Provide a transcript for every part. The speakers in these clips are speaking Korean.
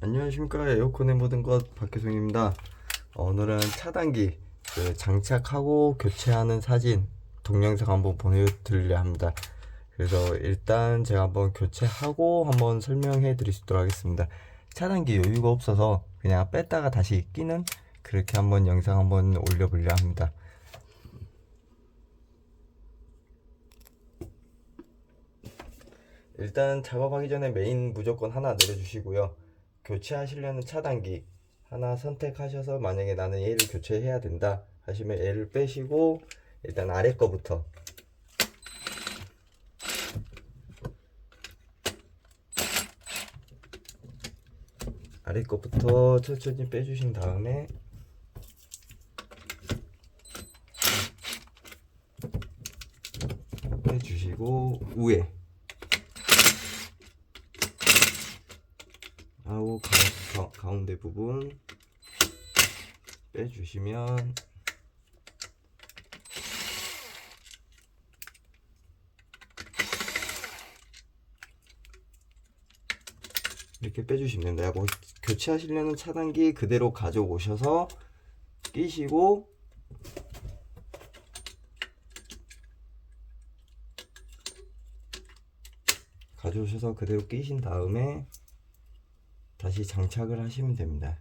안녕하십니까. 에어컨의 모든 것 박혜송입니다. 오늘은 차단기 그 장착하고 교체하는 사진 동영상 한번 보내드리려 합니다. 그래서 일단 제가 한번 교체하고 한번 설명해 드릴 수 있도록 하겠습니다. 차단기 여유가 없어서 그냥 뺐다가 다시 끼는 그렇게 한번 영상 한번 올려보려 합니다. 일단 작업하기 전에 메인 무조건 하나 내려주시고요 교체하시려는 차단기 하나 선택하셔서 만약에 나는 얘를 교체해야 된다 하시면 얘를 빼시고 일단 아래 거부터. 아래 거부터 천천히 빼주신 다음에 빼주시고 위에 하고 가, 가, 가 운데 부분 빼주시면 이렇게 빼주시면 됩니다. 뭐 교체하시려는 차단기 그대로 가져오셔서 끼시고 가져오셔서 그대로 끼신 다음에 다시 장착을 하시면 됩니다.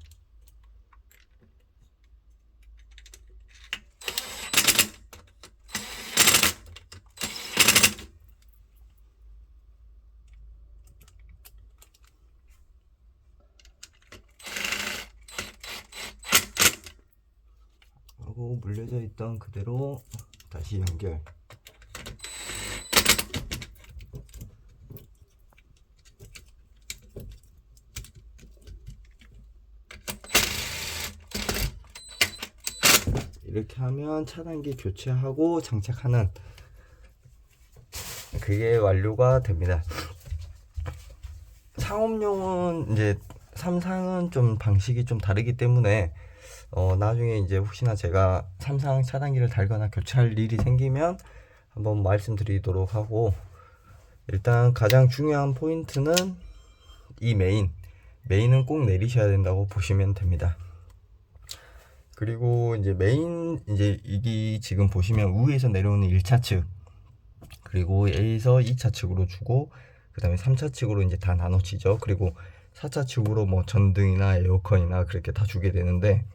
물려져 있던 그대로 다시 연결. 이렇게 하면 차단기 교체하고 장착하는 그게 완료가 됩니다. 상업용은 이제 삼상은 좀 방식이 좀 다르기 때문에 어 나중에 이제 혹시나 제가 삼상 차단기를 달거나 교체할 일이 생기면 한번 말씀드리도록 하고 일단 가장 중요한 포인트는 이 메인 메인은 꼭 내리셔야 된다고 보시면 됩니다. 그리고 이제 메인 이제 이게 지금 보시면 위에서 내려오는 1차 측 그리고 A에서 2차 측으로 주고 그 다음에 3차 측으로 이제 다 나눠지죠. 그리고 4차 측으로 뭐 전등이나 에어컨이나 그렇게 다 주게 되는데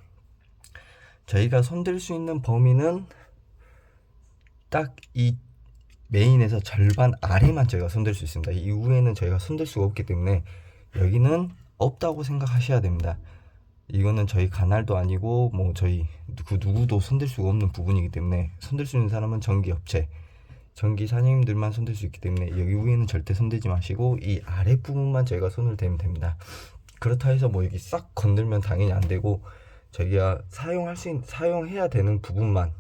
저희가 손댈 수 있는 범위는 딱 이 메인에서 절반 아래만 저희가 손댈 수 있습니다. 이 위에는 저희가 손댈 수가 없기 때문에 여기는 없다고 생각하셔야 됩니다 이거는 저희 가날도 아니고 뭐 저희 그 누구도 손댈 수가 없는 부분이기 때문에 손댈 수 있는 사람은 전기 업체 전기 사장님들만 손댈 수 있기 때문에 여기 위에는 절대 손대지 마시고 이 아래 부분만 저희가 손을 대면 됩니다. 그렇다 해서 뭐 여기 싹 건들면 당연히 안 되고 저희가 사용할 수 있는 사용해야 되는 부분만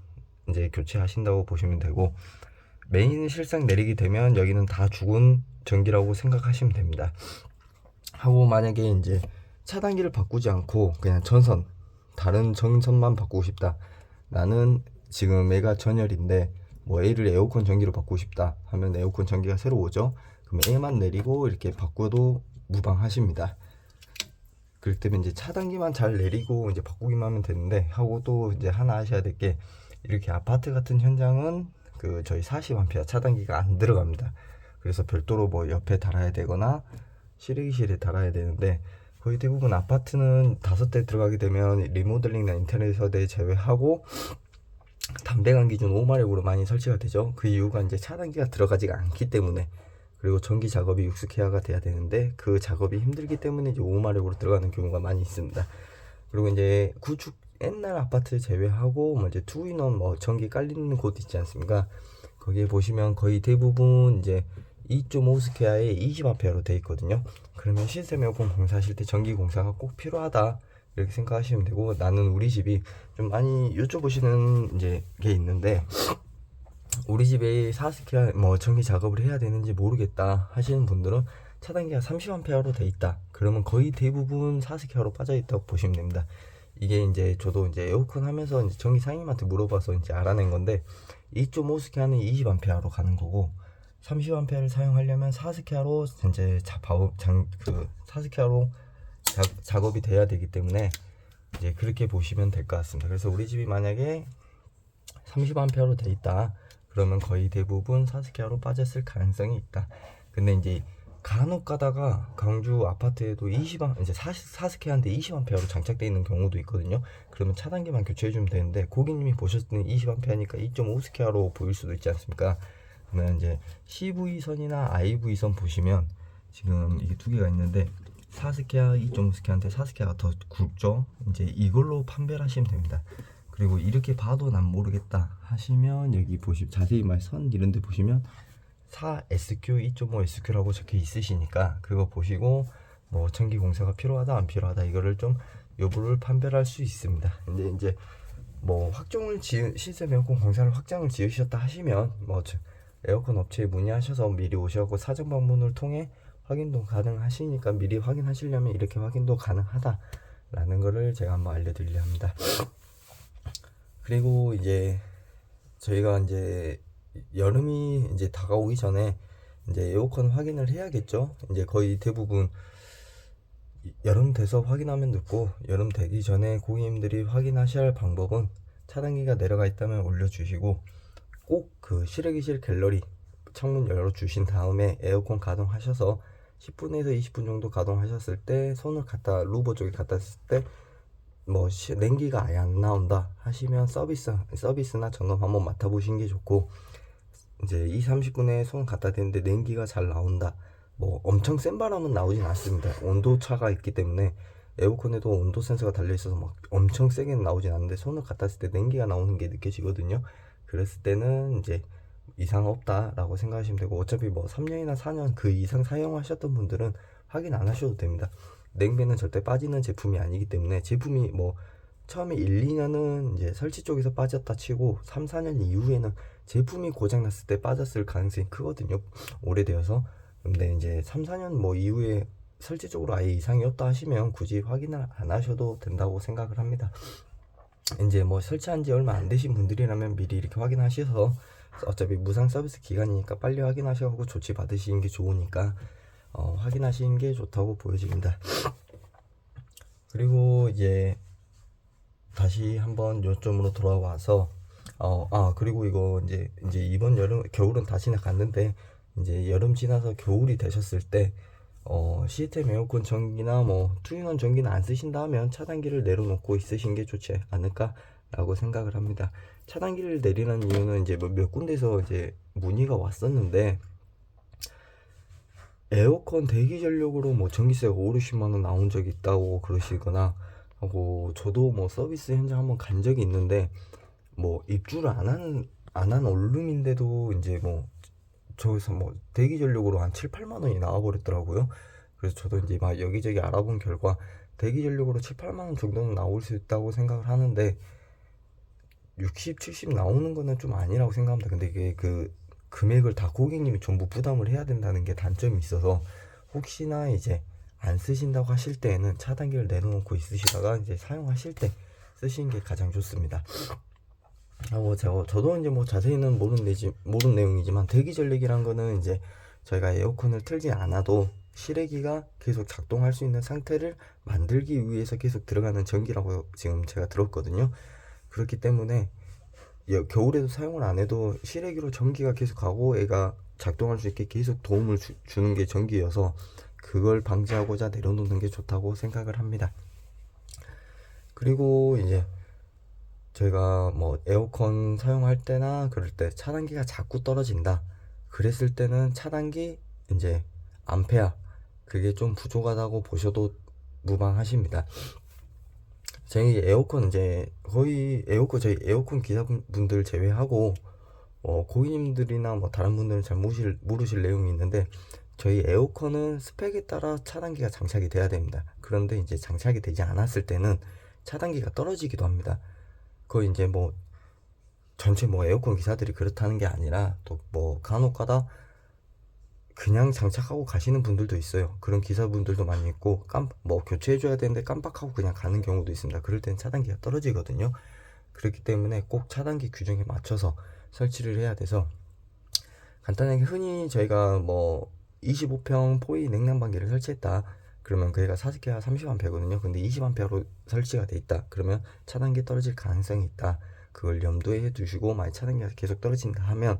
이제 교체하신다고 보시면 되고 메인을 실상 내리게 되면 여기는 다 죽은 전기라고 생각하시면 됩니다. 하고 만약에 이제 차단기를 바꾸지 않고 그냥 전선 다른 전선만 바꾸고 싶다. 나는 지금 애가 전열인데 뭐 A를 에어컨 전기로 바꾸고 싶다 하면 에어컨 전기가 새로 오죠. 그럼 A만 내리고 이렇게 바꿔도 무방하십니다. 그렇기 때문에 이제 차단기만 잘 내리고 이제 바꾸기만 하면 되는데 하고 또 이제 하나 하셔야 될 게 이렇게 아파트 같은 현장은 그 저희 40A 차단기가 안 들어갑니다. 그래서 별도로 뭐 옆에 달아야 되거나 실외기실에 달아야 되는데 거의 대부분 아파트는 다섯 대 들어가게 되면 리모델링이나 인테리어 서대 제외하고 담배관 기준 5마력으로 많이 설치가 되죠. 그 이유가 이제 차단기가 들어가지가 않기 때문에 그리고 전기 작업이 육숙해야가 돼야 되는데 그 작업이 힘들기 때문에 이제 5마력으로 들어가는 경우가 많이 있습니다. 그리고 이제 구축 옛날 아파트 제외하고 뭐 이제 투인원 뭐 전기 깔리는 곳 있지 않습니까? 거기에 보시면 거의 대부분 이제 2.5스퀘어에 20A로 되어 있거든요. 그러면 시스템 에어컨 공사하실 때 전기 공사가 꼭 필요하다 이렇게 생각하시면 되고 나는 우리 집이 좀 많이 여쭤보시는 이제 게 있는데 우리 집에 4스퀘어 뭐 전기 작업을 해야 되는지 모르겠다 하시는 분들은 차단기가 30A로 돼 있다. 그러면 거의 대부분 4스퀘어로 빠져 있다고 보시면 됩니다. 이게 이제 저도 이제 에어컨 하면서 이제 전기 상님한테 물어봐서 이제 알아낸 건데 2.5스퀘어는 20A로 가는 거고 30A를 사용하려면 4스퀘어로 이제 자, 바우, 장, 그 4스퀘어로 자, 작업이 돼야 되기 때문에 이제 그렇게 보시면 될 것 같습니다. 그래서 우리 집이 만약에 30A로 돼 있다. 그러면 거의 대부분 4스케어로 빠졌을 가능성이 있다. 근데 이제 간혹 가다가 강주 아파트에도 20A, 이제 4스케어인데 20A로 장착되어 있는 경우도 있거든요. 그러면 차단기만 교체해 주면 되는데 고객님이 보셨을 때는 20A니까 2.5스케어로 보일 수도 있지 않습니까? 그러면 이제 CV선이나 IV선 보시면 지금 이게 두 개가 있는데 4스케어, 2.5스케어한테 4스케어가 더 굵죠? 이제 이걸로 판별을 하시면 됩니다. 그리고 이렇게 봐도 난 모르겠다 하시면 여기 보시 자세히 말선 이런 데 보시면 4SQ, 2.5SQ라고 적혀 있으시니까 그거 보시고 뭐 전기 공사가 필요하다 안 필요하다 이거를 좀 여부를 판별할 수 있습니다. 근데 이제 뭐 확정을 지으 시스템 에어컨 공사를 확장을 지으셨다 하시면 뭐 저- 에어컨 업체에 문의하셔서 미리 오셔고 사전 방문을 통해 확인도 가능하시니까 미리 확인하시려면 이렇게 확인도 가능하다라는 거를 제가 한번 알려드리려 합니다. 그리고 이제 저희가 이제 여름이 이제 다가오기 전에 이제 에어컨 확인을 해야겠죠. 이제 거의 대부분 여름 돼서 확인하면 늦고 여름 되기 전에 고객님들이 확인하셔야 할 방법은 차단기가 내려가 있다면 올려주시고 꼭 그 실외기실 갤러리 창문 열어주신 다음에 에어컨 가동하셔서 10분에서 20분 정도 가동하셨을 때 손을 갖다 루버 쪽에 갖다 쓸 때 뭐 냉기가 아예 안 나온다 하시면 서비스 서비스나 점검 한번 맡아보시는 게 좋고 이제 2, 30분에 손 갖다 대는데 냉기가 잘 나온다. 뭐 엄청 센 바람은 나오진 않습니다. 온도 차가 있기 때문에 에어컨에도 온도 센서가 달려 있어서 막 엄청 세게는 나오진 않는데 손을 갖다 쓸 때 냉기가 나오는 게 느껴지거든요. 그랬을 때는 이제 이상 없다라고 생각하시면 되고 어차피 뭐 3년이나 4년 그 이상 사용하셨던 분들은 확인 안 하셔도 됩니다. 냉배는 절대 빠지는 제품이 아니기 때문에 제품이 뭐 처음에 1, 2년은 이제 설치 쪽에서 빠졌다 치고 3, 4년 이후에는 제품이 고장 났을 때 빠졌을 가능성이 크거든요. 오래되어서. 근데 이제 3, 4년 뭐 이후에 설치 쪽으로 아예 이상이 없다 하시면 굳이 확인을 안 하셔도 된다고 생각을 합니다. 이제 뭐 설치한 지 얼마 안 되신 분들이라면 미리 이렇게 확인하셔서 어차피 무상 서비스 기간이니까 빨리 확인하셔서 조치 받으시는 게 좋으니까 어, 확인하시는 게 좋다고 보여집니다. 그리고 이제 다시 한번 요점으로 돌아와서 어, 아 그리고 이거 이제 이제 이번 여름 겨울은 다 지나갔는데 이제 여름 지나서 겨울이 되셨을 때 어, 시스템 에어컨 전기나 뭐 투인원 전기는 안 쓰신다 하면 차단기를 내려놓고 있으신 게 좋지 않을까라고 생각을 합니다. 차단기를 내리는 이유는 이제 뭐몇 군데서 이제 문의가 왔었는데 에어컨 대기 전력으로 뭐 전기세가 5, 60만 원 나온 적이 있다고 그러시거나 하고 저도 뭐 서비스 현장 한번 간 적이 있는데 뭐 입주를 안한안한 원룸인데도 이제 뭐 저기서 뭐 대기 전력으로 한 7, 8만 원이 나와 버렸더라고요. 그래서 저도 이제 막 여기저기 알아본 결과 대기 전력으로 7, 8만 원 정도는 나올 수 있다고 생각을 하는데 60, 70 나오는 거는 좀 아니라고 생각합니다. 근데 이게 그 금액을 다 고객님이 전부 부담을 해야 된다는 게 단점이 있어서 혹시나 이제 안 쓰신다고 하실 때에는 차단기를 내려놓고 있으시다가 이제 사용하실 때 쓰시는 게 가장 좋습니다. 아, 뭐 제가 저도 이제 뭐 자세히는 모르는 내지 모르는 내용이지만 대기 전력이란 거는 이제 저희가 에어컨을 틀지 않아도 실외기가 계속 작동할 수 있는 상태를 만들기 위해서 계속 들어가는 전기라고 지금 제가 들었거든요. 그렇기 때문에 여- 겨울에도 사용을 안 해도 실외기로 전기가 계속 가고 애가 작동할 수 있게 계속 도움을 주, 주는 게 전기여서 그걸 방지하고자 내려놓는 게 좋다고 생각을 합니다. 그리고 이제 저희가 뭐 에어컨 사용할 때나 그럴 때 차단기가 자꾸 떨어진다. 그랬을 때는 차단기 이제 암페어 그게 좀 부족하다고 보셔도 무방하십니다. 저희 에어컨 이제 거의 에어컨 저희 에어컨 기사분들 제외하고 어, 고객님들이나 뭐 다른 분들은 잘 모르실, 모르실 내용이 있는데 저희 에어컨은 스펙에 따라 차단기가 장착이 돼야 됩니다. 그런데 이제 장착이 되지 않았을 때는 차단기가 떨어지기도 합니다. 그거 이제 뭐 전체 뭐 에어컨 기사들이 그렇다는 게 아니라 또 뭐 간혹 가다 그냥 장착하고 가시는 분들도 있어요. 그런 기사분들도 많이 있고 깜뭐 교체해줘야 되는데 깜빡하고 그냥 가는 경우도 있습니다. 그럴 때는 차단기가 떨어지거든요. 그렇기 때문에 꼭 차단기 규정에 맞춰서 설치를 해야 돼서 간단하게 흔히 저희가 뭐 25평 포이 냉난방기를 설치했다. 그러면 그 애가 40개가 30A거든요. 근데 20A로 설치가 돼 있다. 그러면 차단기 떨어질 가능성이 있다. 그걸 염두에 두시고 만약 차단기가 계속 떨어진다 하면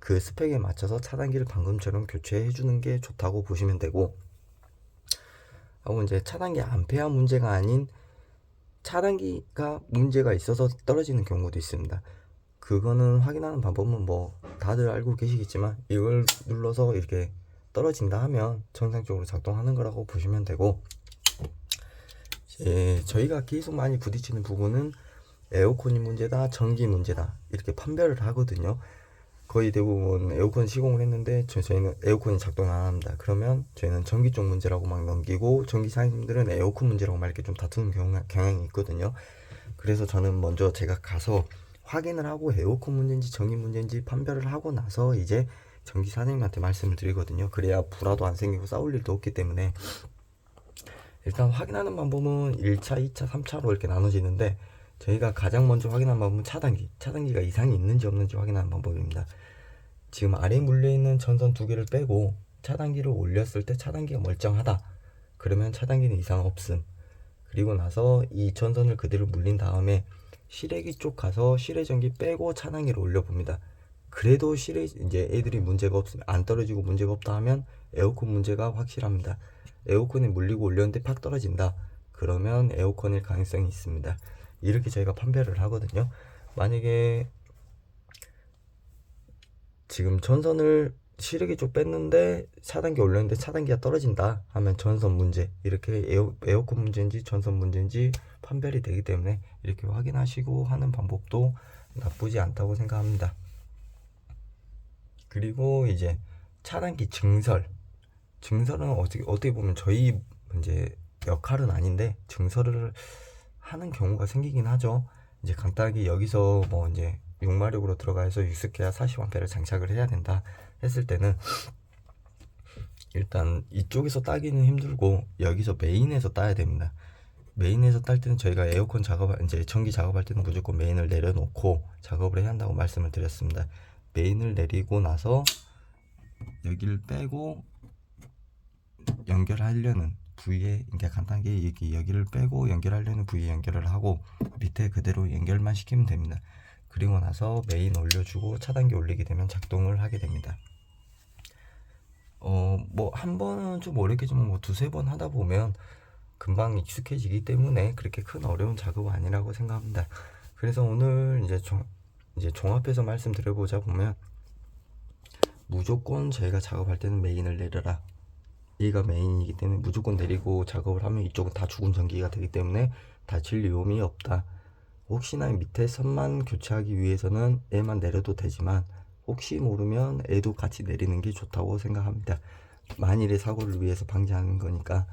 그 스펙에 맞춰서 차단기를 방금처럼 교체해 주는 게 좋다고 보시면 되고 하고 이제 차단기 암페어 문제가 아닌 차단기가 문제가 있어서 떨어지는 경우도 있습니다. 그거는 확인하는 방법은 뭐 다들 알고 계시겠지만 이걸 눌러서 이렇게 떨어진다 하면 정상적으로 작동하는 거라고 보시면 되고 이제 저희가 계속 많이 부딪히는 부분은 에어컨이 문제다, 전기 문제다 이렇게 판별을 하거든요. 거의 대부분 에어컨 시공을 했는데 저, 저희는 에어컨이 작동 안 합니다. 그러면 저희는 전기 쪽 문제라고 막 넘기고 전기 사장님들은 에어컨 문제라고 막 이렇게 좀 다투는 경향, 경향이 있거든요. 그래서 저는 먼저 제가 가서 확인을 하고 에어컨 문제인지 전기 문제인지 판별을 하고 나서 이제 전기 사장님한테 말씀을 드리거든요. 그래야 불화도 안 생기고 싸울 일도 없기 때문에 일단 확인하는 방법은 1차, 2차, 3차로 이렇게 나눠지는데 저희가 가장 먼저 확인하는 방법은 차단기. 차단기가 이상이 있는지 없는지 확인하는 방법입니다. 지금 아래에 물려 있는 전선 두 개를 빼고 차단기를 올렸을 때 차단기가 멀쩡하다. 그러면 차단기는 이상 없음. 그리고 나서 이 전선을 그대로 물린 다음에 실외기 쪽 가서 실외 전기 빼고 차단기를 올려 봅니다. 그래도 실외 이제 애들이 문제가 없으면 안 떨어지고 문제가 없다 하면 에어컨 문제가 확실합니다. 에어컨이 물리고 올렸는데 팍 떨어진다. 그러면 에어컨일 가능성이 있습니다. 이렇게 저희가 판별을 하거든요. 만약에 지금 전선을 실외기 쪽 뺐는데 차단기 올렸는데 차단기가 떨어진다 하면 전선 문제 이렇게 에어, 에어컨 문제인지 전선 문제인지 판별이 되기 때문에 이렇게 확인하시고 하는 방법도 나쁘지 않다고 생각합니다. 그리고 이제 차단기 증설 증설은 어떻게 어떻게 보면 저희 이제 역할은 아닌데 증설을 하는 경우가 생기긴 하죠. 이제 간단하게 여기서 뭐 이제 6마력으로 들어가서 60개와 40A를 장착을 해야 된다 했을 때는 일단 이쪽에서 따기는 힘들고 여기서 메인에서 따야 됩니다. 메인에서 딸 때는 저희가 에어컨 작업 이제 전기 작업할 때는 무조건 메인을 내려놓고 작업을 해야 한다고 말씀을 드렸습니다. 메인을 내리고 나서 여기를 빼고 연결하려는 부위에 그러니까 간단하게 여기 여기를 빼고 연결하려는 부위에 연결을 하고 밑에 그대로 연결만 시키면 됩니다. 그리고 나서 메인 올려주고 차단기 올리게 되면 작동을 하게 됩니다. 어 뭐 한 번은 좀 어렵겠지만 뭐 두세 번 하다 보면 금방 익숙해지기 때문에 그렇게 큰 어려운 작업은 아니라고 생각합니다. 그래서 오늘 이제 종, 이제 종합해서 말씀드려보자 보면 무조건 저희가 작업할 때는 메인을 내려라. 얘가 메인이기 때문에 무조건 내리고 작업을 하면 이쪽은 다 죽은 전기가 되기 때문에 다칠 위험이 없다. 혹시나 밑에 선만 교체하기 위해서는 애만 내려도 되지만 혹시 모르면 애도 같이 내리는 게 좋다고 생각합니다. 만일의 사고를 위해서 방지하는 거니까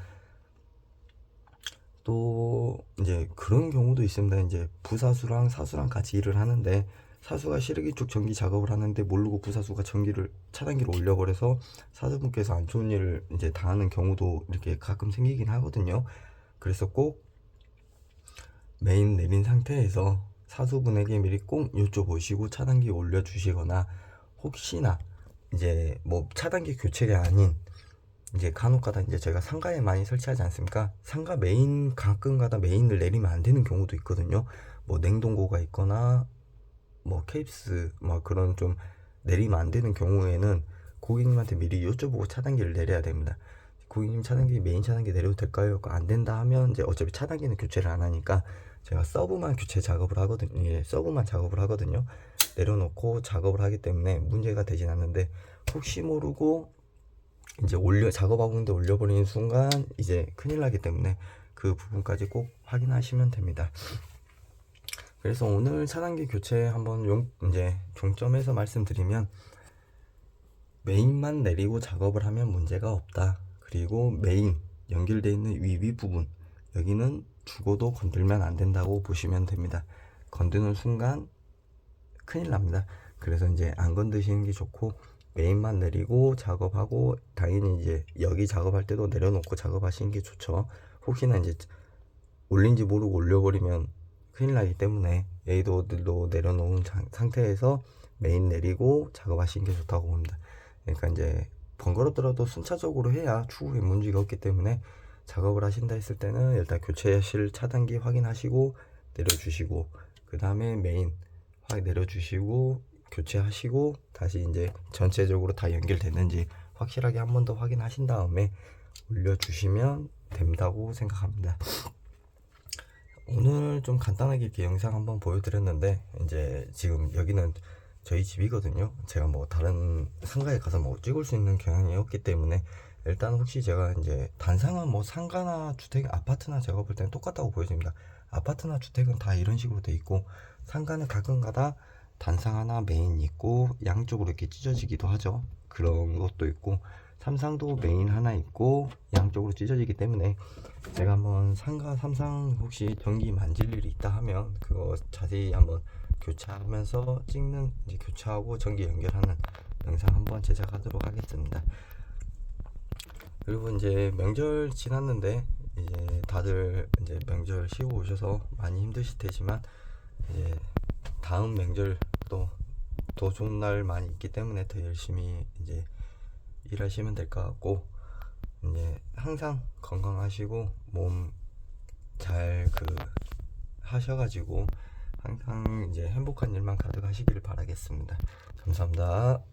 또 이제 그런 경우도 있습니다. 이제 부사수랑 사수랑 같이 일을 하는데 사수가 실외기 쪽 전기 작업을 하는데 모르고 부사수가 전기를 차단기를 올려버려서 사수분께서 안 좋은 일을 이제 당하는 경우도 이렇게 가끔 생기긴 하거든요. 그래서 꼭 메인 내린 상태에서 사수분에게 미리 꼭 여쭤보시고 차단기 올려주시거나 혹시나 이제 뭐 차단기 교체가 아닌 이제 간혹가다 이제 제가 상가에 많이 설치하지 않습니까? 상가 메인 가끔가다 메인을 내리면 안 되는 경우도 있거든요. 뭐 냉동고가 있거나 뭐 케이프스 뭐 그런 좀 내리면 안 되는 경우에는 고객님한테 미리 여쭤보고 차단기를 내려야 됩니다. 고객님 차단기 메인 차단기 내려도 될까요? 안 된다 하면 이제 어차피 차단기는 교체를 안 하니까 제가 서브만 교체 작업을 하거든요. 예, 서브만 작업을 하거든요. 내려놓고 작업을 하기 때문에 문제가 되진 않는데 혹시 모르고 이제 올려 작업하고 있는데 올려버리는 순간 이제 큰일 나기 때문에 그 부분까지 꼭 확인하시면 됩니다. 그래서 오늘 차단기 교체 한번 용, 이제 종점에서 말씀드리면 메인만 내리고 작업을 하면 문제가 없다. 그리고 메인 연결되어 있는 위위 부분 여기는 죽어도 건들면 안 된다고 보시면 됩니다. 건드는 순간 큰일 납니다. 그래서 이제 안 건드시는 게 좋고 메인만 내리고 작업하고 당연히 이제 여기 작업할 때도 내려놓고 작업하시는 게 좋죠. 혹시나 이제 올린지 모르고 올려버리면 큰일 나기 때문에 에이도들도 내려놓은 장- 상태에서 메인 내리고 작업하시는 게 좋다고 봅니다. 그러니까 이제 번거롭더라도 순차적으로 해야 추후에 문제가 없기 때문에 작업을 하신다 했을 때는 일단 교체실 차단기 확인하시고 내려주시고 그 다음에 메인 확 내려주시고 교체하시고 다시 이제 전체적으로 다 연결됐는지 확실하게 한 번 더 확인하신 다음에 올려주시면 된다고 생각합니다. 오늘 좀 간단하게 이렇게 영상 한번 보여드렸는데 이제 지금 여기는 저희 집이거든요. 제가 뭐 다른 상가에 가서 뭐 찍을 수 있는 경향이 없기 때문에 일단 혹시 제가 이제 단상은 뭐 상가나 주택, 아파트나 제가 볼 때는 똑같다고 보여집니다. 아파트나 주택은 다 이런 식으로 돼 있고 상가는 가끔가다 단상 하나 메인 있고 양쪽으로 이렇게 찢어지기도 하죠. 그런 것도 있고 삼상도 메인 하나 있고 양쪽으로 찢어지기 때문에 제가 한번 상가 삼상 혹시 전기 만질 일이 있다 하면 그거 자세히 한번 교체하면서 찍는 이제 교체하고 전기 연결하는 영상 한번 제작하도록 하겠습니다. 그리고 이제 명절 지났는데 이제 다들 이제 명절 쉬고 오셔서 많이 힘드실 테지만 이제 다음 명절 또 더 좋은 날 많이 있기 때문에 더 열심히 이제 일하시면 될 것 같고 이제 항상 건강하시고 몸 잘 그 하셔가지고 항상 이제 행복한 일만 가득하시기를 바라겠습니다. 감사합니다.